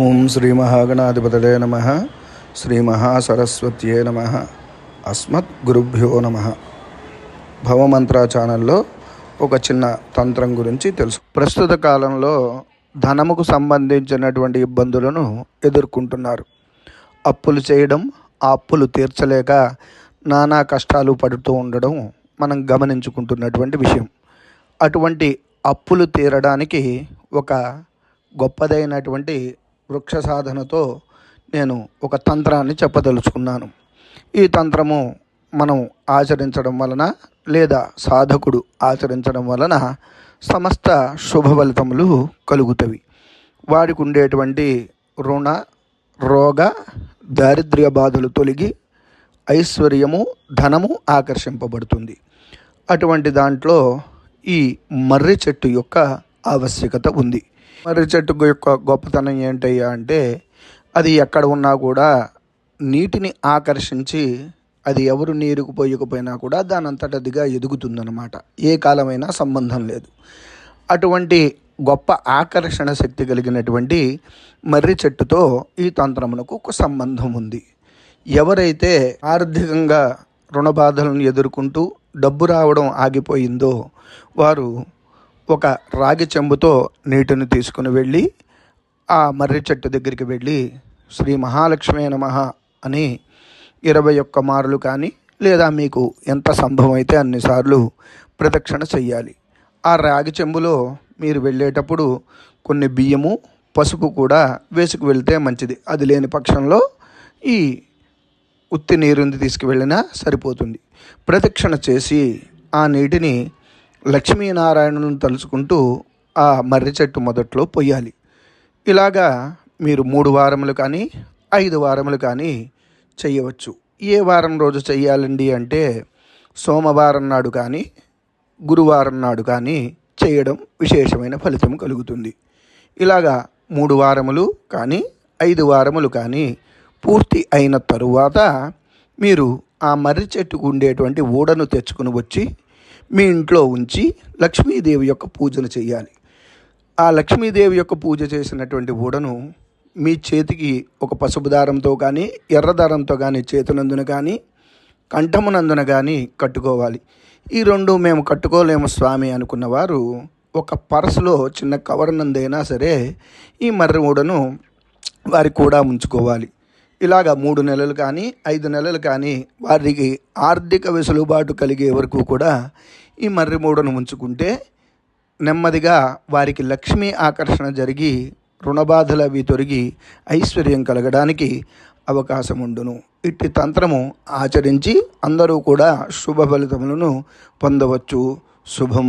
ఓం శ్రీ మహాగణాధిపతలే నమ. శ్రీ మహాసరస్వత్యే నమ. అస్మత్ గురుభ్యో నమ. భవమంత్ర ఛానల్లో ఒక చిన్న తంత్రం గురించి తెలుసు. ప్రస్తుత కాలంలో ధనముకు సంబంధించినటువంటి ఇబ్బందులను ఎదుర్కొంటున్నారు. అప్పులు చేయడం ఆ అప్పులు తీర్చలేక నానా కష్టాలు పడుతూ ఉండడం మనం గమనించుకుంటున్నటువంటి విషయం. అటువంటి అప్పులు తీరడానికి ఒక గొప్పదైనటువంటి వృక్ష సాధనతో నేను ఒక తంత్రాన్ని చెప్పదలుచుకున్నాను. ఈ తంత్రము మనం ఆచరించడం వలన లేదా సాధకుడు ఆచరించడం వలన సమస్త శుభ ఫలితములు కలుగుతవి. వారికి ఉండేటువంటి రుణ రోగ దారిద్ర్య బాధలు తొలగి ఐశ్వర్యము ధనము ఆకర్షింపబడుతుంది. అటువంటి దాంట్లో ఈ మర్రి చెట్టు యొక్క ఆవశ్యకత ఉంది. మర్రి చెట్టు యొక్క గొప్పతనం ఏంటయ్యా అంటే అది ఎక్కడ ఉన్నా కూడా నీటిని ఆకర్షించి అది ఎవరు నీరుకు పోయకపోయినా కూడా దాని అంతటదిగా ఎదుగుతుందన్నమాట. ఏ కాలమైనా సంబంధం లేదు. అటువంటి గొప్ప ఆకర్షణ శక్తి కలిగినటువంటి మర్రి చెట్టుతో ఈ తంత్రమునకు ఒక సంబంధం ఉంది. ఎవరైతే ఆర్థికంగా రుణ బాధలను ఎదుర్కొంటూ డబ్బు రావడం ఆగిపోయిందో వారు ఒక రాగి చెంబుతో నీటిని తీసుకుని వెళ్ళి ఆ మర్రి చెట్టు దగ్గరికి వెళ్ళి శ్రీ మహాలక్ష్మి నమః అని ఇరవై ఒక్క మారులు కానీ లేదా మీకు ఎంత సంభవం అయితే అన్నిసార్లు ప్రదక్షిణ చెయ్యాలి. ఆ రాగి చెంబులో మీరు వెళ్ళేటప్పుడు కొన్ని బియ్యము పసుపు కూడా వేసుకు వెళ్తే మంచిది. అది లేని పక్షంలో ఈ ఉత్తి నీరుని తీసుకువెళ్ళినా సరిపోతుంది. ప్రదక్షిణ చేసి ఆ నీటిని లక్ష్మీనారాయణను తలుచుకుంటూ ఆ మర్రి చెట్టు మొదట్లో పొయ్యాలి. ఇలాగా మీరు మూడు వారములు కానీ ఐదు వారములు కానీ చేయవచ్చు ఏ వారం రోజు చేయాలండి అంటే సోమవారం నాడు కానీ గురువారం నాడు కానీ చేయడం విశేషమైన ఫలితం కలుగుతుంది. ఇలాగా మూడు వారములు కానీ ఐదు వారములు కానీ పూర్తి అయిన తరువాత మీరు ఆ మర్రి చెట్టుకు ఉండేటువంటి ఊడను తెచ్చుకుని వచ్చి మీ ఇంట్లో ఉంచి లక్ష్మీదేవి యొక్క పూజను చేయాలి. ఆ లక్ష్మీదేవి యొక్క పూజ చేసినటువంటి ఊడను మీ చేతికి ఒక పసుపు దారంతో కానీ ఎర్ర దారంతో కానీ చేతునందున కానీ కంఠమునందున కానీ కట్టుకోవాలి. ఈ రెండు మేము కట్టుకోలేము స్వామి అనుకున్న వారు ఒక పర్సులో చిన్న కవర్ నందైనా సరే ఈ మర్రి ఊడను వారి కూడా ఉంచుకోవాలి. ఇలాగ మూడు నెలలు కానీ ఐదు నెలలు కానీ వారికి ఆర్థిక వెసులుబాటు కలిగే వరకు కూడా ఈ మర్రి మూడను ఉంచుకుంటే నెమ్మదిగా వారికి లక్ష్మీ ఆకర్షణ జరిగి రుణబాధలు అవి తొలగి ఐశ్వర్యం కలగడానికి అవకాశం ఉండును ఇట్టి తంత్రము ఆచరించి అందరూ కూడా శుభ ఫలితములను పొందవచ్చు. శుభం.